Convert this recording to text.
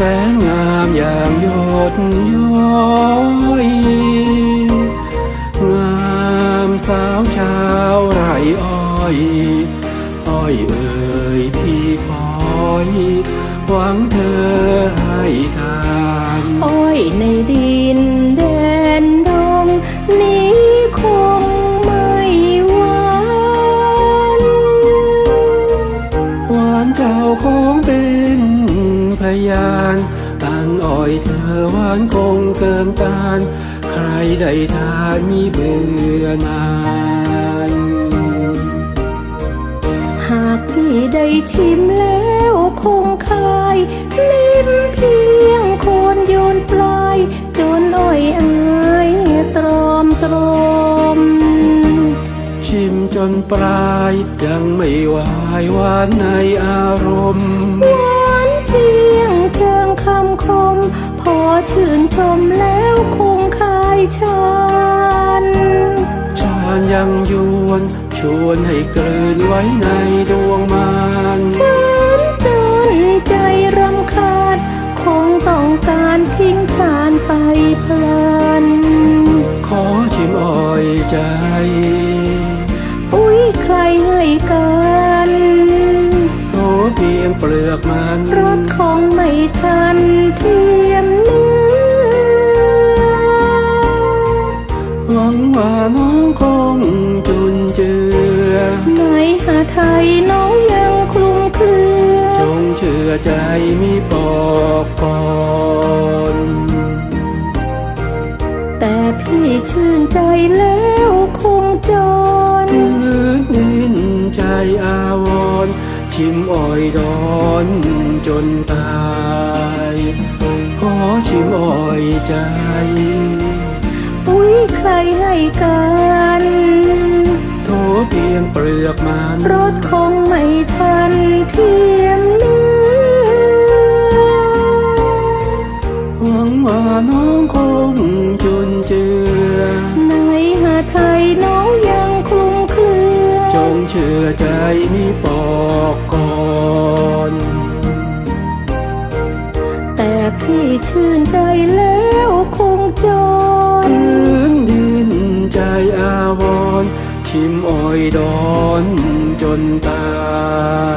สนงามอย่างหยดย้อย งามสาวชาวไรอ้อยอ้อยเอ่ยพี่คอยหวังเธอให้ทานอ้อยในดี ตันอ้อยเธอหวานคงเกินตานใครได้ทานมีเบื่อนายหากพี่ได้ชิมแล้วคงคายลิ้มเพียงโคนโยนปลาย จนอ้อยอายตรอมตรม ชิมจนปลายยังไม่วายวานในอารมณ์ วน ชวนให้กลืนไว้ในดวงมานฝันจนใจรำคาญ คงต้องการทิ้งชานไปพลัน ขอชิมอ้อยใจ อุ้ยใครให้กันโทเพียงเปลือกมันรถคงไม่ทันเที วังว่าน้องคงจุนเจือในหาไทยน้องยังคลุมเครือ จงเชื่อใจมีปอกก่อนแต่พี่ชื่นใจแล้วคงจนพื้นดินใจอาวรณ์ชิมอ้อยดอนจนตาย ขอชิมอ้อยใจ อุ้ยใครให้กันโทเพียงเปลือกมันรถคงไม่ทันเทียมเนื้อหวังว่าน้องคงจุนเจือในหาไทยน้องยังคลุมเครือ จงเชื่อใจมีปอกก่อนแต่พี่ชื่นใจแล้ว ชิมอ้อยดอนจนตาย